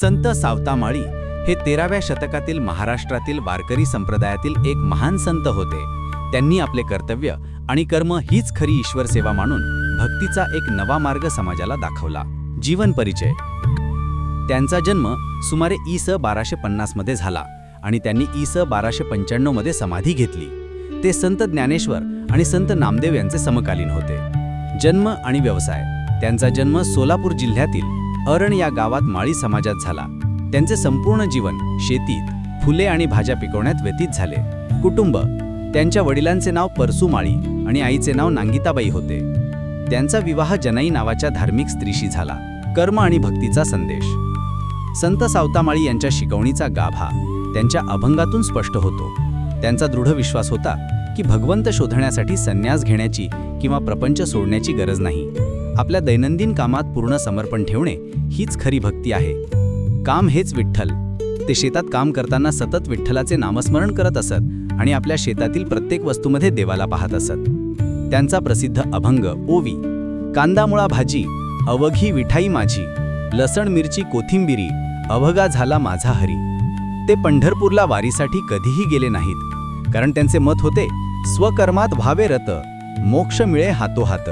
संत सावतामाळी हे तेराव्या शतकातील महाराष्ट्रातील वारकरी संप्रदायातील एक महान संत होते. त्यांनी आपले कर्तव्य आणि कर्म हीच खरी ईश्वर सेवा मानून भक्तीचा एक नवा मार्ग समाजाला दाखवला. जीवन परिचय. त्यांचा जन्म सुमारे इ स बाराशे पन्नासमध्ये झाला आणि त्यांनी इ स बाराशे पंच्याण्णवमध्ये समाधी घेतली. ते संत ज्ञानेश्वर आणि संत नामदेव यांचे समकालीन होते. जन्म आणि व्यवसाय. त्यांचा जन्म सोलापूर जिल्ह्यातील अरण या गावात माळी समाजात झाला. त्यांचे संपूर्ण जीवन शेतीत फुले आणि भाज्या पिकवण्यात व्यतीत झाले. कुटुंब त्यांच्या वडिलांचे नाव परसू माळी आणि आईचे नाव नांगिताबाई होते. त्यांचा विवाह जनाई नावाच्या धार्मिक स्त्रीशी झाला. कर्म आणि भक्तीचा संदेश. संत सावतामाळी यांच्या शिकवणीचा गाभा त्यांच्या अभंगातून स्पष्ट होतो. त्यांचा दृढ विश्वास होता की भगवंत शोधण्यासाठी संन्यास घेण्याची किंवा प्रपंच सोडण्याची गरज नाही. आपल्या दैनंदिन कामात पूर्ण समर्पण ठेवणे हीच खरी भक्ती आहे. काम हेच विठ्ठल. ते शेतात काम करताना सतत विठ्ठलाचे नामस्मरण करत असत आणि आपल्या शेतातील प्रत्येक वस्तूमध्ये देवाला पाहत असत. त्यांचा प्रसिद्ध अभंग ओवी कांदामुळा भाजी अवघी विठाई माझी लसण मिरची कोथिंबिरी अवघा झाला माझा हरी. ते पंढरपूरला वारीसाठी कधीही गेले नाहीत कारण त्यांचे मत होते स्वकर्मात व्हावे रत मोक्ष मिळे हातोहात.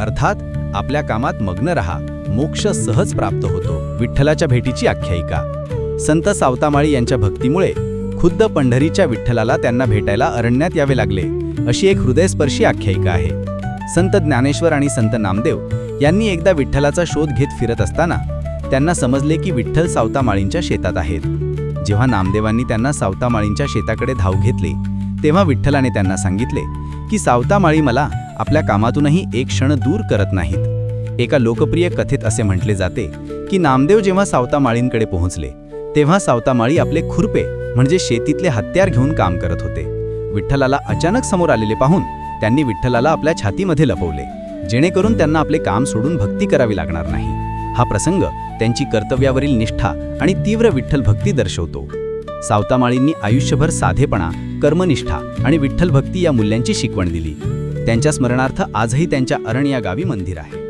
अर्थात आपल्या कामात मग्न रहा. मोक्ष सहज प्राप्त होतो. विठ्ठलाच्या भेटीची आख्यायिका. संत सावतामाळी यांच्या भक्तीमुळे खुद्द पंढरीच्या विठ्ठलाला त्यांना भेटायला अरण्यात यावे लागले अशी एक हृदयस्पर्शी आख्यायिका आहे. संत ज्ञानेश्वर आणि संत नामदेव यांनी एकदा विठ्ठलाचा शोध घेत फिरत असताना त्यांना समजले की विठ्ठल सावतामाळींच्या शेतात आहेत. जेव्हा नामदेवांनी त्यांना सावतामाळींच्या शेताकडे धाव घेतली तेव्हा विठ्ठलाने त्यांना सांगितले की सावतामाळी मला आपल्या कामातूनही एक क्षण दूर करत नाहीत. एका लोकप्रिय कथेत असे म्हटले जाते की नामदेव जेव्हा सावतामाळींकडे पोहोचले तेव्हा सावतामाळी आपले खुरपे म्हणजे शेतीतले हत्यार घेऊन काम करत होते. विठ्ठलाला अचानक समोर आलेले पाहून त्यांनी विठ्ठलाला आपल्या छातीमध्ये लपवले जेणेकरून त्यांना आपले काम सोडून भक्ती करावी लागणार नाही. हा प्रसंग त्यांची कर्तव्यावरील निष्ठा आणि तीव्र विठ्ठल भक्ती दर्शवतो. सावतामाळींनी आयुष्यभर साधेपणा कर्मनिष्ठा आणि विठ्ठल भक्ती या मूल्यांची शिकवण दिली. त्यांच्या स्मरणार्थ आजही त्यांच्या अरण या गावी मंदिर आहे.